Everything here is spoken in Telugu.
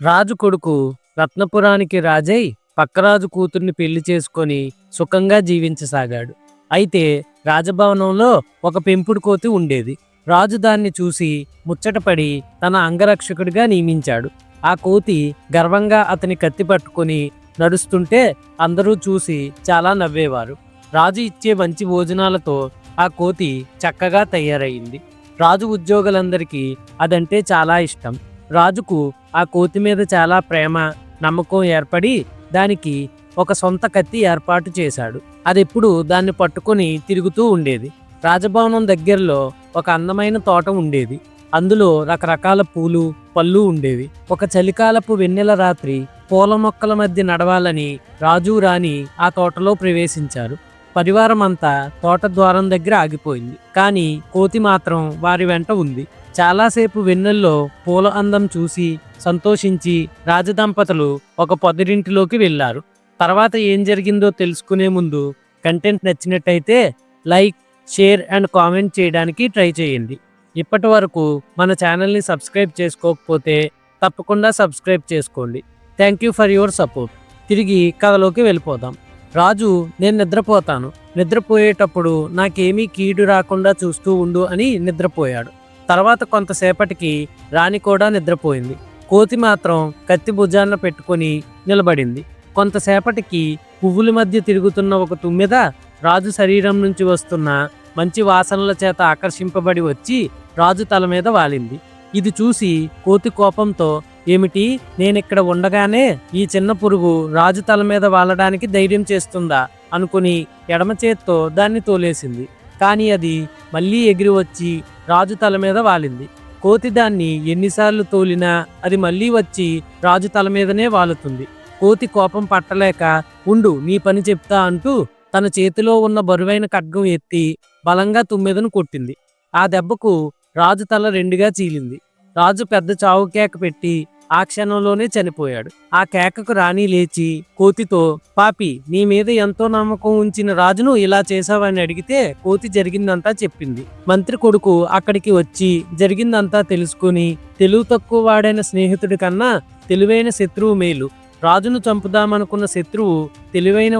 రాజు కొడుకు రత్నపురానికి రాజై పక్కరాజు కూతుర్ని పెళ్ళి చేసుకొని సుఖంగా జీవించసాగాడు. అయితే రాజభవనంలో ఒక పెంపుడు కోతి ఉండేది. రాజు దాన్ని చూసి ముచ్చటపడి తన అంగరక్షకుడిగా నియమించాడు. ఆ కోతి గర్వంగా అతని కత్తి పట్టుకొని నడుస్తుంటే అందరూ చూసి చాలా నవ్వేవారు. రాజు ఇచ్చే మంచి భోజనాలతో ఆ కోతి చక్కగా తయారయింది రాజు ఉద్యోగులందరికీ అదంటే చాలా ఇష్టం. రాజుకు ఆ కోతి మీద చాలా ప్రేమ నమ్మకం ఏర్పడి దానికి ఒక సొంత కత్తి ఏర్పాటు చేశాడు. అదెప్పుడు దాన్ని పట్టుకొని తిరుగుతూ ఉండేది. రాజభవనం దగ్గరలో ఒక అందమైన తోట ఉండేది. అందులో రకరకాల పూలు పళ్ళు ఉండేవి. ఒక చలికాలపు వెన్నెల రాత్రి పూల మొక్కల మధ్య నడవాలని రాజు రాణి ఆ తోటలో ప్రవేశించారు. పరివారం అంతా తోట ద్వారం దగ్గర ఆగిపోయింది. కానీ కోతి మాత్రం వారి వెంట ఉంది. చాలాసేపు వెన్నెల్లో పూల అందం చూసి సంతోషించి రాజదంపతులు ఒక పొదరింటిలోకి వెళ్ళారు. తర్వాత ఏం జరిగిందో తెలుసుకునే ముందు కంటెంట్ నచ్చినట్టయితే లైక్ షేర్ అండ్ కామెంట్ చేయడానికి ట్రై చేయండి. ఇప్పటి వరకు మన ఛానల్ని సబ్స్క్రైబ్ చేసుకోకపోతే తప్పకుండా సబ్స్క్రైబ్ చేసుకోండి. Thank you for your support. తిరిగి కథలోకి వెళ్ళిపోదాం. రాజు నేను నిద్రపోతాను. నిద్రపోయేటప్పుడు నాకేమీ కీడు రాకుండా చూస్తూ ఉండు అని నిద్రపోయాడు. తర్వాత కొంతసేపటికి రాణి కూడా నిద్రపోయింది. కోతి మాత్రం కత్తి భుజాన పెట్టుకొని నిలబడింది. కొంతసేపటికి పువ్వుల మధ్య తిరుగుతున్న ఒక తుమ్మెద రాజు శరీరం నుంచి వస్తున్న మంచి వాసనల చేత ఆకర్షింపబడి వచ్చి రాజు తల మీద వాలింది. ఇది చూసి కోతి కోపంతో ఏమిటి? నేనిక్కడ ఉండగానే ఈ చిన్న పురుగు రాజు తల మీద వాలడానికి ధైర్యం చేస్తుందా? అనుకుని ఎడమ చేత్తో దాన్ని తోలేసింది. కానీ అది మళ్ళీ ఎగిరి వచ్చి రాజు తల మీద వాలింది. కోతి దాన్ని ఎన్నిసార్లు తోలినా అది మళ్ళీ వచ్చి రాజు తల మీదనే వాలుతుంది. కోతి కోపం పట్టలేక ఉండు నీ పని చెప్తా అంటూ తన చేతిలో ఉన్న బరువైన ఖడ్గం ఎత్తి బలంగా తుమ్మెదను కొట్టింది. ఆ దెబ్బకు రాజు తల రెండుగా చీలింది. రాజు పెద్ద చావు కేక పెట్టి ఆ క్షణంలోనే చనిపోయాడు. ఆ కేకకు రాణి లేచి కోతితో పాపి నీ మీద ఎంతో నమ్మకం ఉంచిన రాజును ఇలా చేశావని అడిగితే కోతి జరిగిందంతా చెప్పింది. మంత్రి కొడుకు అక్కడికి వచ్చి జరిగిందంతా తెలుసుకుని తెలుగు తక్కువ వాడైన స్నేహితుడి కన్నా తెలివైన శత్రువు మేలు. రాజును చంపుదామనుకున్న శత్రువు తెలివైన